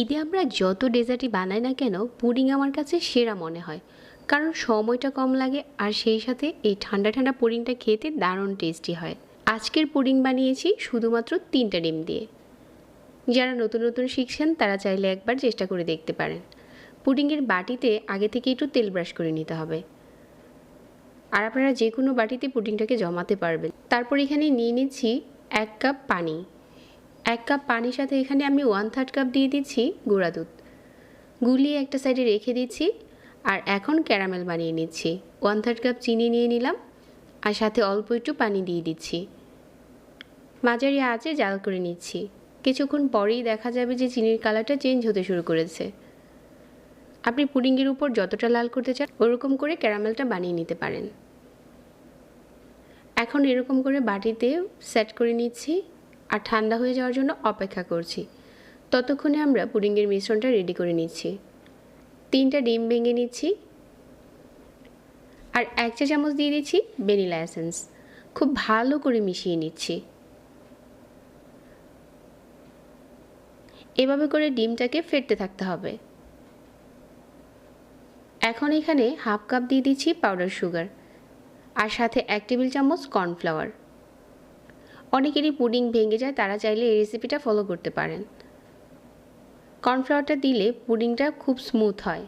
ঈদে আমরা যত ডেজার্টই বানাই না কেন, পুডিং আমার কাছে সেরা মনে হয়। কারণ সময়টা কম লাগে আর সেই সাথে এই ঠান্ডা ঠান্ডা পুডিংটা খেতে দারুণ টেস্টি হয়। আজকের পুডিং বানিয়েছি শুধুমাত্র তিনটা ডিম দিয়ে। যারা নতুন নতুন শিখছেন, তারা চাইলে একবার চেষ্টা করে দেখতে পারেন। পুডিংয়ের বাটিতে আগে থেকে একটু তেল ব্রাশ করে নিতে হবে। আর আপনারা যে কোনো বাটিতে পুডিংটাকে জমাতে পারবেন। তারপর এখানে নিয়ে নিচ্ছি এক কাপ পানি। এক কাপ পানির সাথে এখানে আমি ওয়ান থার্ড কাপ দিয়ে দিচ্ছি গুঁড়া দুধ। গুলিয়ে একটা সাইডে রেখে দিচ্ছি আর এখন ক্যারামেল বানিয়ে নিচ্ছি। ওয়ান থার্ড কাপ চিনি নিয়ে নিলাম আর সাথে অল্প একটু পানি দিয়ে দিচ্ছি। মাঝারি আঁচে জাল করে নিচ্ছি। কিছুক্ষণ পরেই দেখা যাবে যে চিনির কালারটা চেঞ্জ হতে শুরু করেছে। আপনি পুডিংয়ের উপর যতটা লাল করতে চান, ওরকম করে ক্যারামেলটা বানিয়ে নিতে পারেন। এখন এরকম করে বাটিতে সেট করে নিচ্ছি। আর ঠান্ডা হয়ে যাওয়ার জন্য অপেক্ষা করছি। ততক্ষণে আমরা পুডিংয়ের মিশ্রণটা রেডি করে নিচ্ছি। তিনটা ডিম ভেঙে নিচ্ছি। আর এক চা চামচ দিয়ে দিচ্ছি ভ্যানিলা এসেন্স। খুব ভালো করে মিশিয়ে নিচ্ছি। এভাবে করে ডিমটাকে ফেটতে থাকতে হবে। এখন এখানে হাফ কাপ দিয়ে দিচ্ছি পাউডার সুগার আর সাথে এক টেবিল চামচ কর্নফ্লাওয়ার অনেকেরই পুডিং ভেঙে যায়, তারা চাইলে এই রেসিপিটা ফলো করতে পারেন। কর্নফ্লাওয়ারটা দিলে পুডিংটা খুব স্মুথ হয়।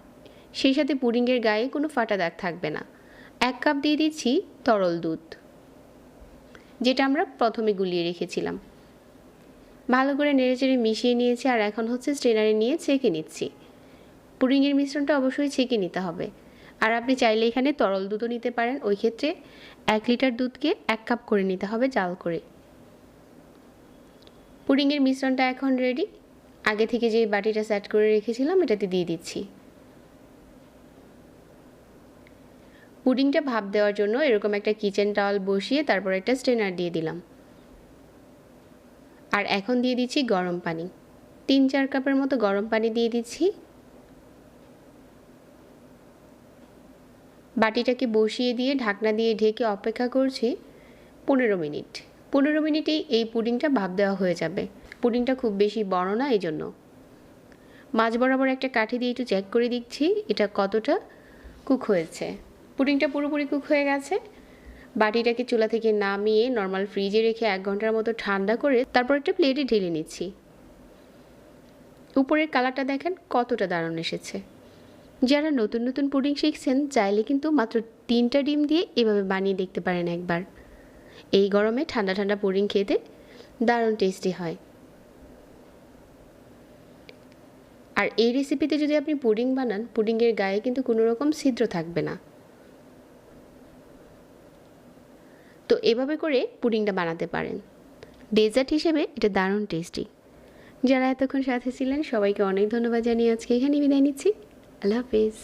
সেই সাথে পুডিংয়ের গায়ে কোনো ফাটা দাগ থাকবে না। এক কাপ দিয়ে দিচ্ছি তরল দুধ, যেটা আমরা প্রথমে গুলিয়ে রেখেছিলাম। ভালো করে নেড়েচেড়ে মিশিয়ে নিয়েছি আর এখন হচ্ছে স্ট্রেনারে নিয়ে ছেঁকে নিচ্ছি। পুডিংয়ের মিশ্রণটা অবশ্যই ছেঁকে নিতে হবে। আর আপনি চাইলে এখানে তরল দুধও নিতে পারেন। ওই ক্ষেত্রে এক লিটার দুধকে এক কাপ করে নিতে হবে জাল করে। পুডিংয়ের মিশ্রণটা এখন রেডি আগে থেকে যে বাটিটা সেট করে রেখেছিলাম, এটাতে দিয়ে দিচ্ছি। পুডিংটা ভাপ দেওয়ার জন্য এরকম একটা কিচেন টাওয়াল বসিয়ে তারপর একটা স্ট্রেনার দিয়ে দিলাম। আর এখন দিয়ে দিচ্ছি গরম পানি। তিন চার কাপের মতো গরম পানি দিয়ে দিচ্ছি। বাটিটাকে বসিয়ে দিয়ে ঢাকনা দিয়ে ঢেকে অপেক্ষা করছি পনেরো মিনিট। পনেরো মিনিটেই এই পুডিংটা ভাপ দেওয়া হয়ে যাবে। পুডিংটা খুব বেশি বড় না, এই জন্য। মাঝ বরাবর একটা কাঠি দিয়ে একটু চেক করে দিচ্ছি, এটা কতটা কুক হয়েছে। পুডিংটা পুরোপুরি কুক হয়ে গেছে। বাটিটাকে চুলা থেকে নামিয়ে নর্মাল ফ্রিজে রেখে এক ঘণ্টার মতো ঠান্ডা করে তারপর একটা প্লেটে ঢেলে নিচ্ছি। উপরের কালারটা দেখেন কতটা দারুণ এসেছে। যারা নতুন নতুন পুডিং শিখছেন, চাইলে কিন্তু মাত্র তিনটা ডিম দিয়ে এভাবে বানিয়ে দেখতে পারেন একবার। এই গরমে ঠান্ডা ঠান্ডা পুডিং খেতে দারুণ টেস্টি হয়। আর এই রেসিপিতে যদি আপনি পুডিং বানান, পুডিংয়ের গায়ে কিন্তু কোনো রকম ছিদ্র থাকবে না। তো এভাবে করে পুডিংটা বানাতে পারেন। ডেজার্ট হিসেবে এটা দারুণ টেস্টি যারা এতক্ষণ সাথে ছিলেন, সবাইকে অনেক ধন্যবাদ জানিয়ে আজকে এখানে বিদায় নিচ্ছি। আল্লাহ হাফিজ।